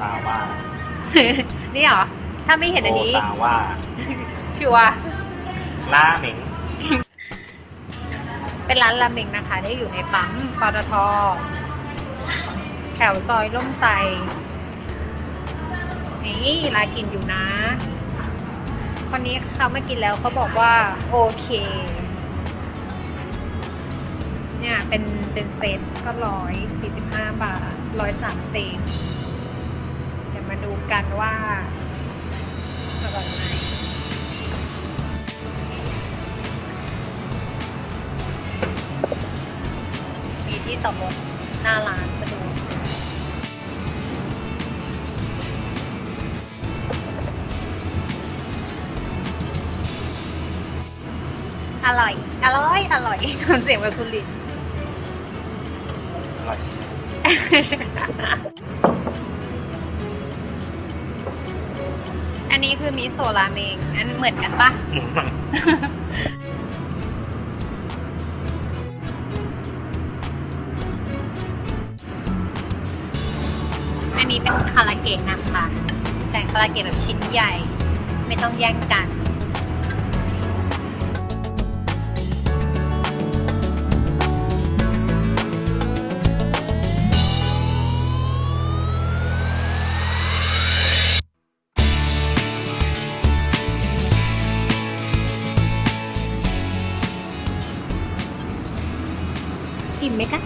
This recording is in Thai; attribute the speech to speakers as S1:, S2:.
S1: ซาว่า
S2: นี่เหรอ ถ้าไม่เห็นอันนี้
S1: โอซาว่า
S2: ชัวร์
S1: ลาเหม็ง
S2: เป็นร้านราเมงนะคะ ที่อยู่ในปั๊มปตทแถวซอยร่มไทรนี่ร้านกินอยู่นะคนนี้เขามากินแล้วเขาบอกว่าโอเค เนี่ยเป็นเป็นเซตก็ร้อยสี่สิบห้าบาทร้อยสามเซนเดูกันว่าอร่อยไหมมีที่ต่อรถหน้าร้านมาดูอร่อย อร่อย อร่อยทำเสียงแบบคุณลิน
S1: อร่อย
S2: อันนี้คือมิโซะราเมงอันเหมือนกันปะ อันนี้เป็นคาราเกะนะคะแต่คาราเกะแบบชิ้นใหญ่ ไม่ต้องแย่งกัน อิ่มไหมคะ